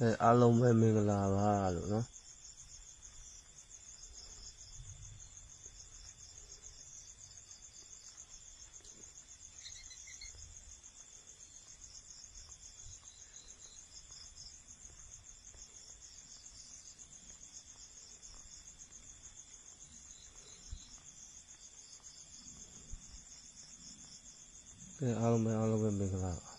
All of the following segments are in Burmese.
အဲအားလုံးပဲမင်္ဂလာပါလို့နော်အဲအားလုံးပဲအားလုံးပဲမင်္ဂလာပါ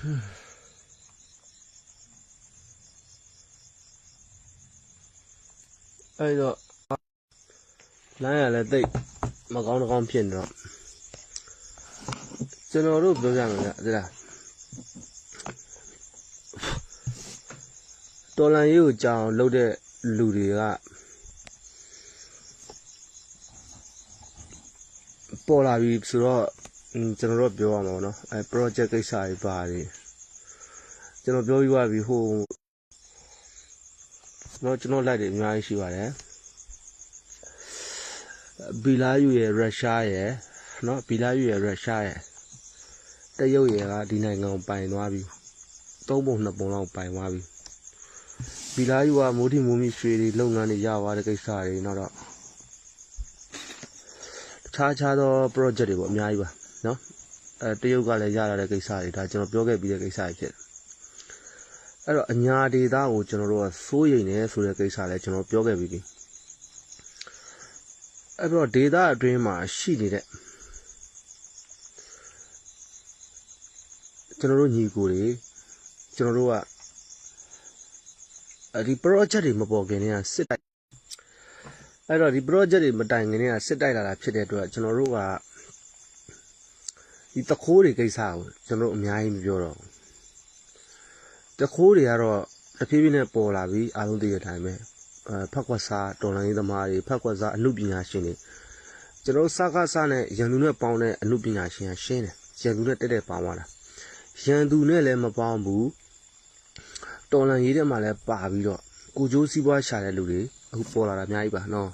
အဲ့တော့လမ်းရလည်းတိတ်မကောင်းတကောင်းဖြစ်နေတော့ကျွန်တော်တို့ပြောကြမယ်ဗျဒီလားတော်လန်ရေးကိုကြောင်လှုပ်တဲ့လူတွေကပေါ်လာပြီဆိုတော့อืม ကျွန်တော်တို့ပြောရမှာပေါ့နော်အဲ project ကိစ္စတွေပါတယ်ကျွန်တော်ပြောပြီးသွားပြီဟိုတော့ကျွန်တော်လိုက်တယ်အများကြီးရှိပါတယ်ဘီလာယူရဲ့ရုရှားရဲ့နော်ဘီလာယူရဲ့ရုရှားရဲ့တရုတ်ရဲ့ကဒီနိုင်ငံကိုပိုင်သွားပြီသုံးပုံနှစ်ပုံလောက်ပိုင်သွားပြီဘီလာယူကမိုးတီမိုးမီရွှေတွေလုပ်ငန်းတွေရသွားတဲ့ကိစ္စတွေနောက်တော့တခြားခြားသော project တွေပေါ့အများကြီးပါ နော်အဲတရုတ်ကလည်းရလာတဲ့ကိစ္စတွေဒါကျွန်တော်ပြောခဲ့ပြီးတဲ့ကိစ္စတွေဖြစ်တယ်အဲ့တော့အညာဒေတာကိုကျွန်တော်တို့ကစိုးရိမ်နေဆိုတဲ့ကိစ္စလည်းကျွန်တော်ပြောခဲ့ပြီးပြီအဲ့တော့ဒေတာအတွင်းမှာရှိနေတဲ့ကျွန်တော်တို့ညီကိုတွေကျွန်တော်တို့ကအဲ့ဒီ project တွေမပေါ်ခင်တည်းကစစ်တိုက်အဲ့တော့ဒီ project တွေမတိုင်ခင်တည်းကစစ်တိုက်လာတာဖြစ်တဲ့အတွက်ကျွန်တော်တို့က ဒီတခိုးတွေကိစ္စကိုကျွန်တော်တို့အများကြီးမပြောတော့ဘူးတခိုးတွေကတော့တဖြည်းဖြည်းနဲ့ပေါ်လာပြီးအားလုံးသိတဲ့အတိုင်းပဲအဲဖက်ကွက်စားတော်လိုင်းသမားတွေဖက်ကွက်စားအမှုပညာရှင်တွေကျွန်တော်တို့စကားစားနဲ့ရန်သူနဲ့ပေါင်းတဲ့အမှုပညာရှင်ကရှင်းတယ်ရန်သူနဲ့တက်တက်ပေါင်းသွားတာရန်သူနဲ့လည်းမပေါင်းဘူးတော်လန်ရေးတဲ့မှာလည်းပါပြီးတော့ကိုကျိုးစည်းပွားရှာတဲ့လူတွေအခုပေါ်လာတာအများကြီးပါနော်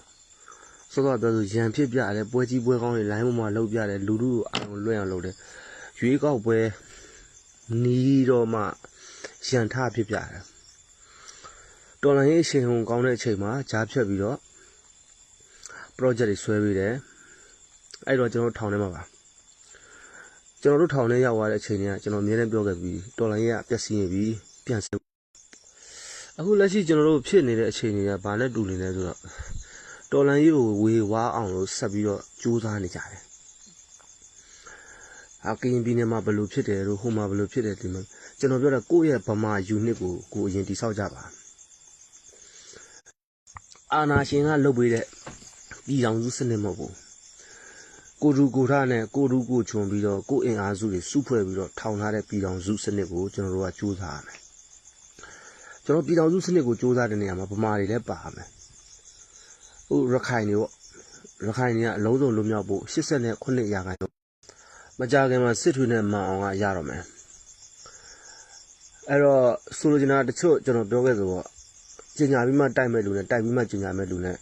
ဆိုတော့ပြောဆိုရန်ဖြစ်ပြတယ်ပွဲကြီးပွဲကောင်းတွေလိုင်းပေါ်မှာလှုပ်ပြတယ်လူလူကိုအားလုံးလွှဲအောင်လုပ်တယ်ရွေးကောက်ပွဲနီးတော့မှရန်ထဖြစ်ပြတယ်တော်လန်ရေးအချိန်ဟုန်ကောင်းတဲ့အချိန်မှာဂျားဖြတ်ပြီးတော့ project တွေဆွဲပေးတယ်အဲ့တော့ကျွန်တော်တို့ထောင်ထဲမှာပါကျွန်တော်တို့ထောင်ထဲရောက်သွားတဲ့အချိန်ကကျွန်တော်အမြဲတမ်းပြောခဲ့ပြီးတော်လိုင်းရဲ့ပျက်စီးနေပြီပြန်ဆအခုလက်ရှိကျွန်တော်တို့ဖြစ်နေတဲ့အခြေအနေကဘာနဲ့တူနေလဲဆိုတော့ တော်လိုင်းကြီးကိုဝေဝါးအောင်လို့ဆက်ပြီးတော့ကြိုးစားနေကြတယ်အကရင်ပြည်နယ်မှာဘယ်လိုဖြစ်တယ်လို့ဟိုမှာဘယ်လိုဖြစ်တယ်ဒီမှာကျွန်တော်ပြောတာကိုယ့်ရဲ့ဗမာ unit ကိုကိုအရင်တိဆောက်ကြပါအာနာရှင်ကလုပ်ပေးတဲ့ပြည်အောင်စုစနစ်မဟုတ်ဘူးကိုရူကိုထနဲ့ကိုရူကိုခြုံပြီးတော့ကိုအင်အားစုတွေစုဖွဲ့ပြီးတော့ထောင်ထားတဲ့ပြည်အောင်စုစနစ်ကိုကျွန်တော်တို့ကစူးစမ်းရမယ်ကျွန်တော်ပြည်အောင်စုစနစ်ကိုစူးစမ်းတဲ့နေရာမှာဗမာတွေလည်းပါမယ် ဟိုရခိုင်တွေပေါ့ရခိုင်တွေကအလုံးစုံလွတ်မြောက်ဖို့89ရာခိုင်နှုန်းမကြခင်မှာစစ်ထွေးနဲ့မန်အောင်ကရတော့မယ်အဲ့တော့ဆိုလိုချင်တာတချို့ကျွန်တော်ပြောခဲ့သလိုပေါ့ကျင်ညာပြီးမှတိုက်မဲ့လူနဲ့တိုက်ပြီးမှကျင်ညာမဲ့လူနဲ့